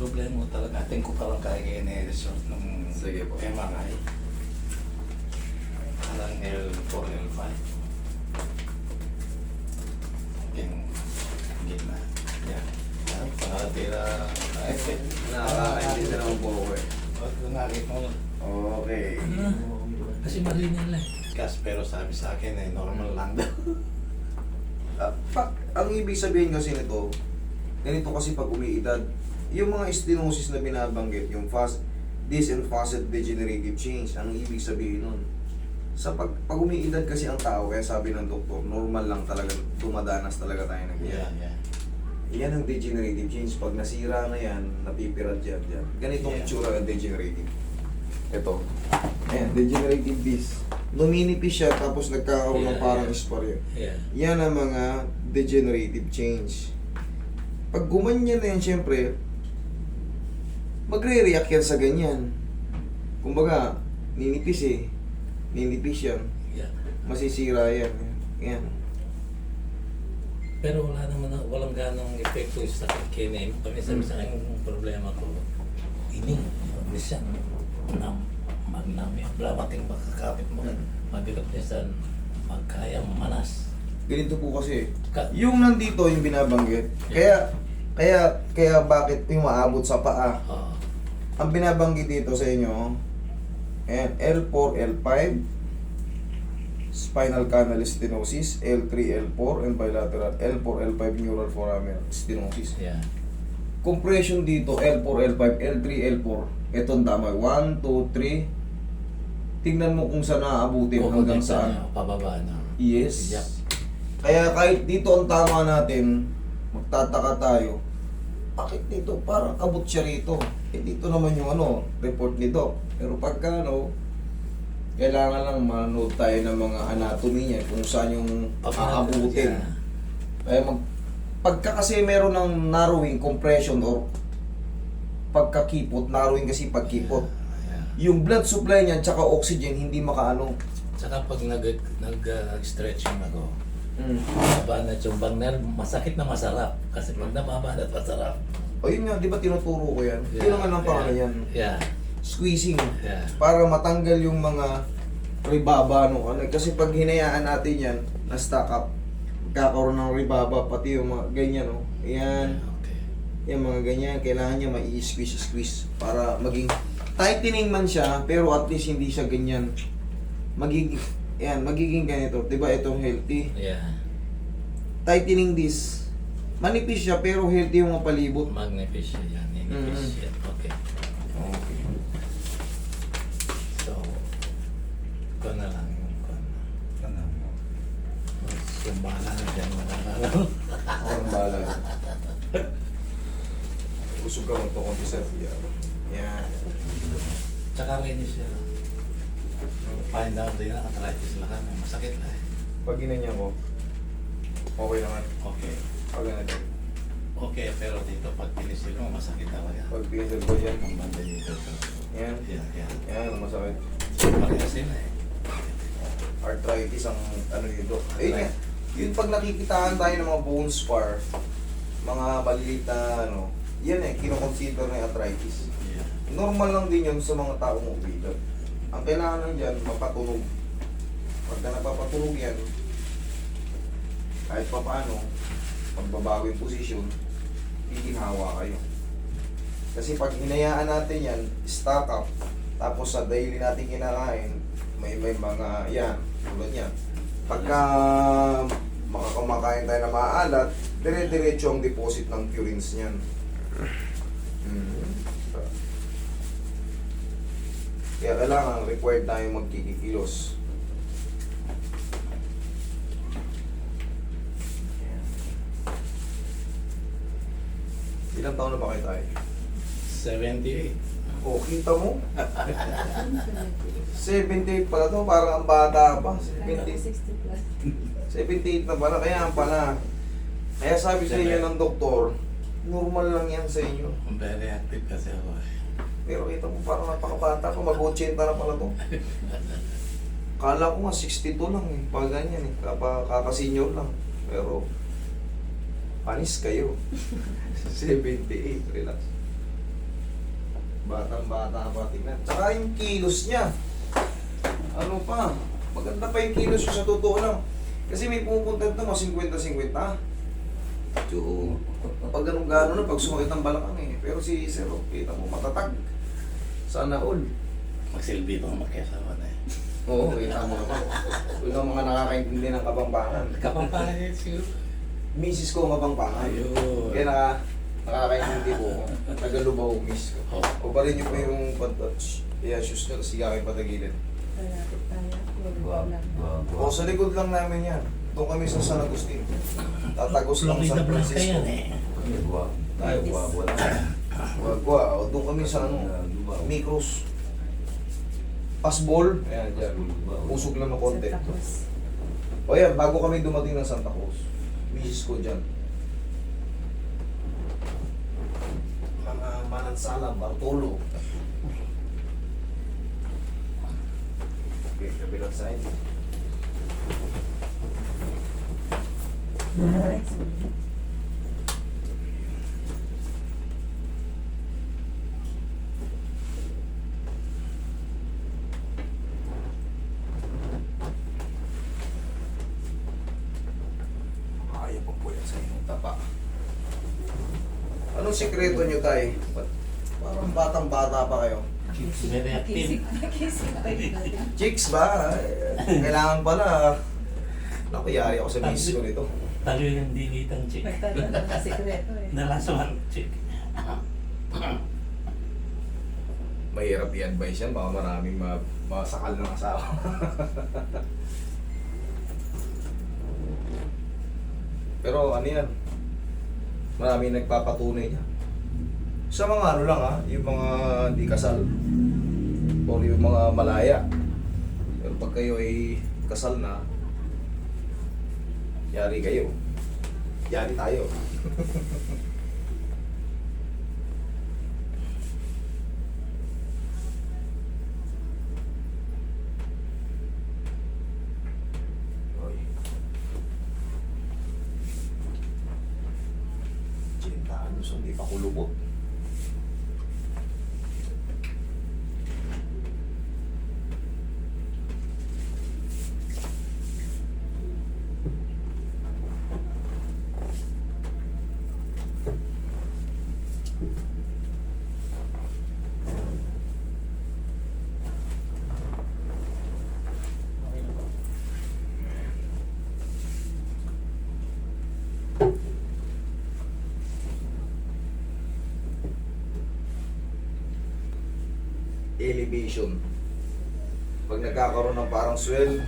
problema mo talaga. Ating ko parang kaya kaya ni-resort ng Sige po. MRI. Parang L4, L5. Yung gitna. Yan. Yan, Pakatira. Ay, Nakakaintindi naman po ako eh. Ba't nakakita mo? Okay. Kasi mali nila eh. Kas, pero sabi sa akin eh, normal lang daw. Ah, pa, ang ibig sabihin kasi nito, ganito kasi pag umiidad, yung mga stenosis na binabanggit, yung fast, this and facet degenerative change, ang ibig sabihin nun. Sa pag, pag umiidad kasi ang tao, kaya sabi ng doktor, normal lang talaga, dumadanas talaga tayo ng Yeah, ganyan. yeah. Yan ang degenerative change. Pag nasira na yan, napipirad yan dyan. Ganitong Yeah. itsura ng degenerative. Ito. Ayan, degenerative disc. Numinipis siya tapos nagkakaroon ng Yeah, parang yeah. isparyo. Yeah. Yan ang mga degenerative change. Pag gumanyan na yan, syempre, magre-react yan sa ganyan. Kumbaga, ninipis eh. Ninipis yan. Yeah. Masisira yan. Yan. Pero wala naman, walang ganong epekto sa kinin. Paminsan-minsan ang problema ko, ini, minsan, nam, magnami, blamating makakapit mo, mabigat minsan, magkaya manas. Ganito po kasi. Ka- Yung nandito yung binabanggit. Kaya, kaya, kaya bakit yung maabot sa paa? Oo. Ang binabanggit dito sa inyo, ayan, L4, L5, spinal canal stenosis, L3, L4, and bilateral, L4, L5 neural foramen stenosis. yeah. Compression dito, L4, L5, L3, L4. Ito ang tama. 1, 2, 3. Tingnan mo kung saan naaabutin hanggang saan. Na, Pababa na. Yes. Yep. Kaya kahit dito ang tama natin, magtataka tayo, bakit dito? Parang abot siya rito. Eh dito naman yung ano, report nito. Pero pagka ano, kailangan lang manood tayo ng mga anatomy niya kung saan yung aabutin. Kaya mag, pagka kasi meron ng narrowing compression or pagkakipot, narrowing kasi pagkipot. Yeah. Yung blood supply niya tsaka oxygen hindi makaano. Tsaka pag nag, nag-stretching ako, Mm. nabanat yung bang nerve, masakit na masarap. Kasi pag nababanat, masarap. O yun nga, di ba tinuturo ko yan? Yeah. Yun naman ang pangalan yan. Yeah. Squeezing. Yeah. Para matanggal yung mga ribaba no ano. Kasi pag hinayaan natin yan, na-stack up, kakaroon ng ribaba, pati yung mga ganyan no. Yan, Okay. yung mga ganyan, kailangan niya mai-squeeze, squeeze para maging tightening man siya, pero at least hindi siya ganyan. Magiging, yan, magiging ganito. Di ba ito healthy? Yeah. Tightening this, manipis siya pero healthy yung mga palibot. Magnifish yan. Inefficient. Mm. Okay. Okay. So, ito na lang yung kon. Ano? Yung bahala na dyan makakalaw. Ako ang bahala. Busog ka mo to konti sa fiya. Yan. Tsaka rin siya. Find out din na arthritis lang. Masakit na eh. Pag ginanya ko, okay naman. Okay. Pag ganyan. Okay, pero dito pag pinisil mo, masakit talaga. Pag pinisal ko yan. Ang banda dito. Yan. Yan, yan. Yan, masakit. Parehas sila eh. Arthritis ang ano nito. Ayun yan. Yun pag nakikitaan tayo ng mga bone spar, mga maliliit na ano, yan eh, kinoconsider na yung arthritis. Yeah. Normal lang din yun sa mga taong ubigan. Ang kailangan lang dyan, mapatunog. Pagka napapatunog yan, kahit pa paano, pagbabago yung posisyon, hihinhawa kayo. Kasi pag hinayaan natin yan, stack up, tapos sa daily natin kinakain, may may mga, yan, tulad yan. Pagka makakamakain tayo na maalat, dire-diretso ang deposit ng purines niyan. Mm. Kaya kailangan required tayo magkikikilos. Ilang taon na ba kayo tayo? 78. O, kita mo? 78 pala to, parang ang bata pa. 78, 60 plus. 78 na pala, kaya ang pala. Kaya sabi sa inyo ng doktor, normal lang yan sa inyo. Very active kasi ako eh. Pero kita mo parang napakabata pa, mag-80 na pala to. Kala ko nga 62 lang eh, pag ganyan eh, kaka-senior lang. Pero, panis kayo. 78, relax. Batang bata pa tingnan. Tsaka yung kilos niya. Ano pa? Maganda pa yung kilos niya sa totoo lang. Kasi may pupunta ito, mga 50-50. So, pag ganun gano'n na, pag sumakit ang balakang eh. Pero si Sir, oh, kita mo, matatag. Sana all. Magsilbi pang magkasawa na eh. Oo, kita mo naman. Yun ang mga nakakaintindi ng kabangbangan. Kapampangan yun siguro. Misis ko ang kabangbangan. Ayun. Kaya naka, nakakaintindi po ako. Tagalubaw, miss ko. Oh. O pa rin niyo po yung pag-touch. Yeah, shoes nyo, tapos higa kayo patagilid. Malapit tayo. Lang. wag, O, sa likod lang namin yan. Doon kami sa San Agustin. Tatagos lang Florida San Francisco. yan eh. Wag, tayo, wag, wala. Wag wa, o doon kami sa ano, Micros. Pasbol. Ayan, dyan. Usog lang ng konti. Santa Cruz. O yan, bago kami dumating ng Santa Cruz. Misis ko dyan. Mga Manansala, Bartolo. Okay, kabilang side. Kaya pa po yan sa inyong tapa. Anong sikreto nyo, tay? Ba't Parang batang-bata pa kayo. Very active. Natin. Chicks ba? Eh, Kailangan pala. Naku, yari ako sa misis ko nito. Talo yung dilitang chick. Nagtanong ng kasikreto eh. Nalasuhan chick. Mahirap i-advise yan. Baka maraming ma masakal ng asawa. Pero ano yan? Maraming nagpapatunay niya. Sa mga ano lang ha, yung mga di kasal. O yung mga malaya. Pero pag kayo ay kasal na, yari kayo. Yari tayo. Oy. Cintaan nyo, so hindi pa kulubot. Elevation. Pag nagkakaroon ng parang swell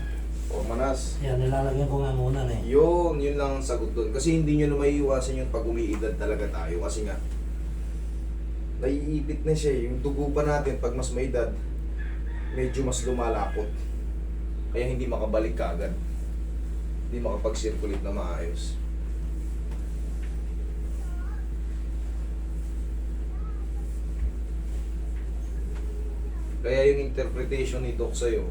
o manas, Yan, nilalagyan ko nga muna na eh. yun, yun lang ang sagot doon. Kasi hindi nyo na maiiwasan yung pag umiidad talaga tayo. Kasi nga, naiipit na siya eh. Yung dugo pa natin, pag mas may edad, medyo mas lumalapot. Kaya hindi makabalik ka agad. Hindi makapag-circulate na maayos. Kaya yung interpretation ni Doc sa'yo,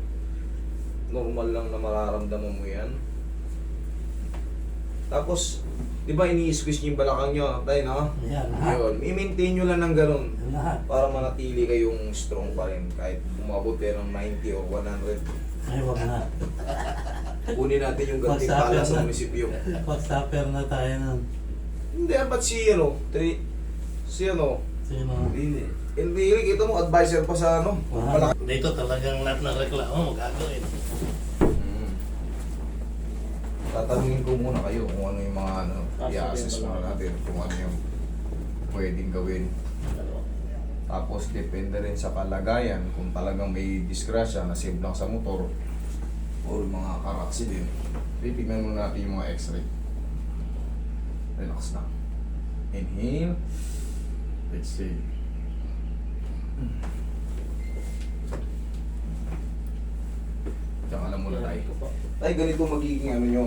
normal lang na mararamdaman mo yan. Tapos, di ba ini-squeeze niyo yung balakang nyo, tayo na? Yan, lahat. Yun, i-maintain nyo lang ng ganun lahat. para manatili kayong strong pa rin kahit umabot kayo ng 90 o 100. Ay, wag na. Kunin natin yung gantimpala sa munisipyo. Pag-stopper na tayo nun. Hindi, ba't si ano? Tri, si ano? Sino? Hindi. Hindi, kita mo, advisor pa sa ano? Wow. Malaki. Dito talagang lahat ng reklamo magagawin. Hmm. Tatanungin ko muna kayo kung ano yung mga ano, i-assess muna natin kung ano yung pwedeng gawin. Tapos depende rin sa kalagayan kung talagang may disgrasya na save lang sa motor o mga car-accident. Titignan muna natin yung mga x-ray. Relax lang. Inhale. Exhale. Diyan ka lang muna tayo. Tay, ganito magiging ano nyo.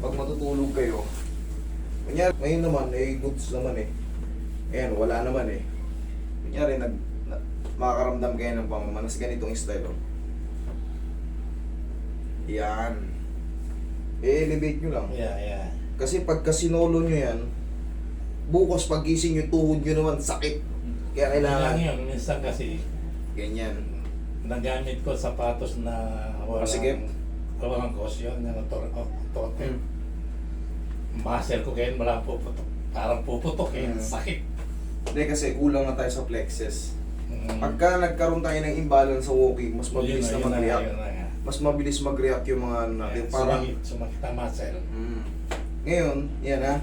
Pag matutulog kayo, kunyari, ngayon naman, eh, goods naman eh. Ayan, wala naman eh. Kunyari, nag, na, makakaramdam kayo ng pamamanas, ganitong style, oh. Yan. I-elevate nyo lang. Yeah, yeah. Kasi pagka sinolo nyo yan, bukas pagising nyo, tuhod nyo naman, sakit. Kaya kailangan Kailangan yun. Minsan kasi, ganyan. nagamit ko sapatos na walang, Masikip? walang cushion, na tor oh, tote. Hmm. Muscle ko ngayon, wala puputok. Parang puputok eh, Hmm. sakit. Hindi kasi kulang na tayo sa plexus. Mm. Pagka nagkaroon tayo ng imbalance sa walking, mas mabilis na yun mag-react. yun na nga. Mas mabilis mag-react yung mga ano natin. Ayan, Parang, Sumakit, sumakit ang muscle. mm. Ngayon, yan ha.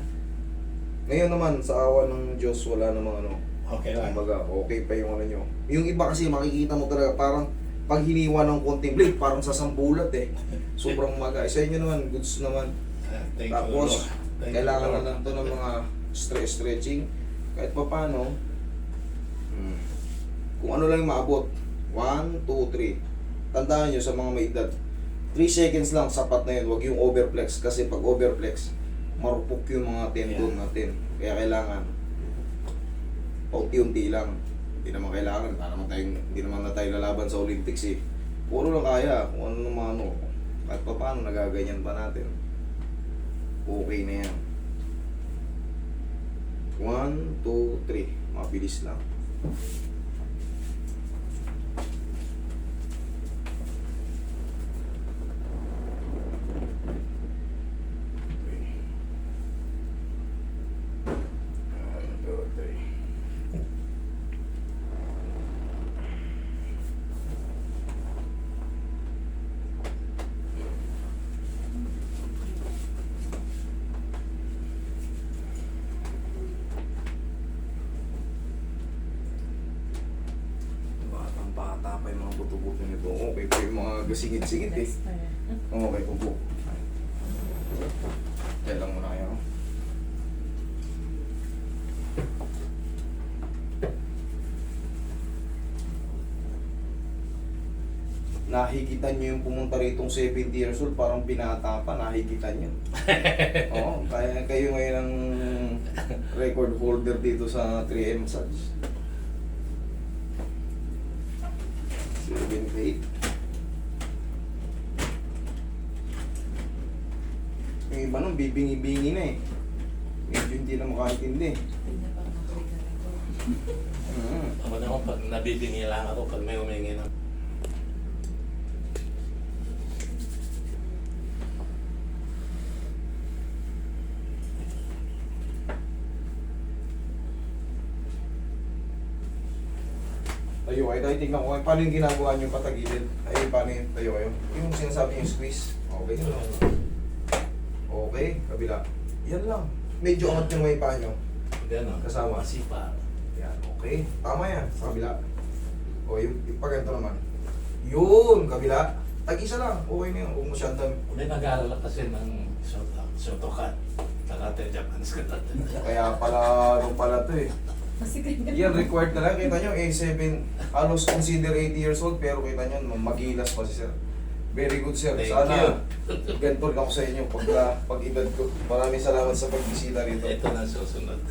Ngayon naman, sa awa ng Diyos, wala namang ano. Okay lang. Kumbaga, okay pa yung ano nyo. Yung iba kasi makikita mo talaga parang pag hiniwa ng konting blade, parang sasambulat eh. Sobrang maga. Sa inyo naman, goods naman. Ah, Thank Tapos, you, kailangan na lang to ng mga stress stretching. Kahit pa paano, hmm, kung ano lang yung maabot. 1, 2, 3. Tandaan nyo sa mga may edad. 3 seconds lang, sapat na yun. Huwag yung overflex. Kasi pag overflex, marupok yung mga tendon Yeah. natin. Kaya kailangan, paunti-unti lang. Hindi naman kailangan. Hindi naman, tayong, hindi naman na tayo lalaban sa Olympics eh. Ano lang kaya, kung ano naman ano. Kahit pa paano, nagaganyan pa natin okay na yan. 1, 2, 3. Mabilis lang. Bata pa yung mga buto-buto nito. Okay pa yung mga gasingit-singit eh. Okay, upo. Kaya lang muna kayo. Nahigitan nyo yung pumunta rito 70 years old, parang binata pa, nahigitan nyo. Oo, kaya kayo ngayon ang record holder dito sa 3M Massage. 78. Yung iba nung bibingi-bingi na eh. Medyo hindi na makaintindi. Na. Ako naman pag nabibingi lang ako pag may humingi ng Tayo kayo, tayo tingnan ko kayo. Paano yung ginagawa nyo patagilid? Ay, paano yung tayo kayo? Yung sinasabi yung squeeze. Okay. Okay, kabila. Yan lang. Medyo angat yung may paa nyo. gano'n. Kasama. Sipa. Yan, okay. Tama yan, sa kabila. O, yung, yung pagganto naman. Yun, kabila. Tag-isa lang. Okay na yun. Huwag masyadong. May nag-aaral kasi ng Shotokan. Karate Japanese karate. Kaya pala, ano pala to eh. Yan, required na lang. Kita nyo, A7, halos consider 80 years old, pero kita nyo, magilas pa si sir. Very good sir. Thank Sana, you. ganito ako sa inyo pag, pag edad ko. Maraming salamat sa pagbisita rito. Ito na susunod.